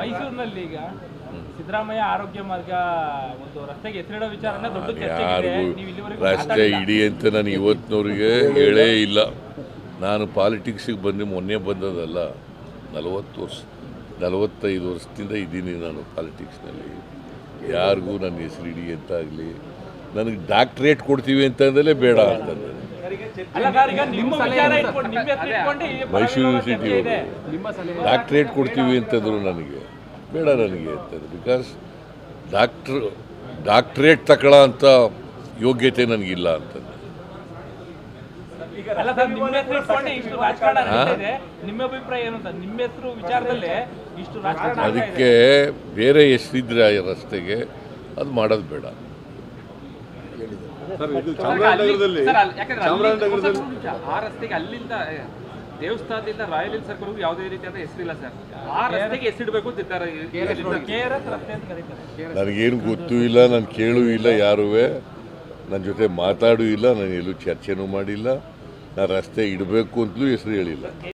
ಮೈಸೂರಿನಲ್ಲಿ ಈಗ ಸಿದ್ದರಾಮಯ್ಯ ಆರೋಗ್ಯ ಮಾರ್ಗ ಒಂದು ರಸ್ತೆಗೆ ಹೆಸರಿಡೋ ವಿಚಾರನ ದೊಡ್ಡ ಚರ್ಚೆ ಇದೆ ಯಾರಿಗೂ ನೀವು ಇಲ್ಲಿವರೆಗೂ ರಸ್ತೆ ಇಡಿ ಅಂತ ನಾನು ಇವತ್ತಿನವ್ರಿಗೆ ಹೇಳೇ ಇಲ್ಲ. ನಾನು ಪಾಲಿಟಿಕ್ಸಿಗೆ ಬಂದು ಮೊನ್ನೆ ಬಂದದಲ್ಲ ನಲವತ್ತು ವರ್ಷ ನಲವತ್ತೈದು ವರ್ಷದಿಂದ ಇದ್ದೀನಿ ನಾನು ಪಾಲಿಟಿಕ್ಸ್ನಲ್ಲಿ. ಯಾರಿಗೂ ನನ್ನ ಹೆಸರು ಇಡಿ ಅಂತ ಆಗಲಿ ನನಗೆ ಡಾಕ್ಟ್ರೇಟ್ ಕೊಡ್ತೀವಿ ಅಂತಂದಲೇ ಬೇಡ ಅಂತಂದ್ರೆ ಮೈಸೂರು ಡಾಕ್ಟ್ರೇಟ್ ಕೊಡ್ತೀವಿ ಅಂತಂದ್ರು ನನಗೆ. ಬೇಡ ನನಗೆ ಅಂತಂದ್ರೆ. ಬಿಕಾಸ್ ಡಾಕ್ಟ್ರ್ ಡಾಕ್ಟ್ರೇಟ್ ತಗೊಳ್ಳೋ ಅಂತ ಯೋಗ್ಯತೆ ನನಗಿಲ್ಲ ಅಂತಂದ್ರೆ ಅಲ್ಲ ಸರ್ ನಿಮ್ಮ ಹೆಸರು ಇಟ್ಕೊಂಡು ಇಷ್ಟು ರಾಜಕಾರಣ ನಡೀತಾ ನಿಮ್ಮ ಅಭಿಪ್ರಾಯ ಏನು ಅಂತ ನಿಮ್ಮ ಹೆಸರು ವಿಚಾರದಲ್ಲಿ ಇಷ್ಟು ರಾಜಕಾರಣ ಅದಕ್ಕೆ ಬೇರೆ ಹೆಸರಿದ್ರೆ ಆ ರಸ್ತೆಗೆ ಅದು ಮಾಡೋದು ಬೇಡ. ಸರ್ ಇದು ಚಾಮರಾಜನಗರದಲ್ಲಿ ಚಾಮರಾಜನಗರದಲ್ಲಿ ಆ ರಸ್ತೆಗೆ ಅಲ್ಲಿಂದ ದೇವಸ್ಥಾನದಿಂದ ರಾಯಲ್ ಹಿಲ್ ಸರ್ಕಲ್ ಯಾವುದೇ ರೀತಿಯಾದ ಹೆಸರಿಲ್ಲ ಸರ್. ಆ ರಸ್ತೆಗೆ ಹೆಸರಿಡಬೇಕು ಅಂತ ಇದ್ದಾರೆ KRS ರಸ್ತೆ ಅಂತ ಕರೀತಾರೆ. ನನಗೇನು ಗೊತ್ತೂ ಇಲ್ಲ ನಾನು ಕೇಳೂ ಇಲ್ಲ ಯಾರೂ. ನನ್ನ ಜೊತೆ ಮಾತಾಡೂ ಇಲ್ಲ ನಾನು ಎಲ್ಲೂ ಚರ್ಚೆನೂ ಮಾಡಿಲ್ಲ ನಾನು ರಸ್ತೆ ಇಡಬೇಕು ಅಂತಲೂ ಹೆಸರು ಹೇಳಿಲ್ಲ.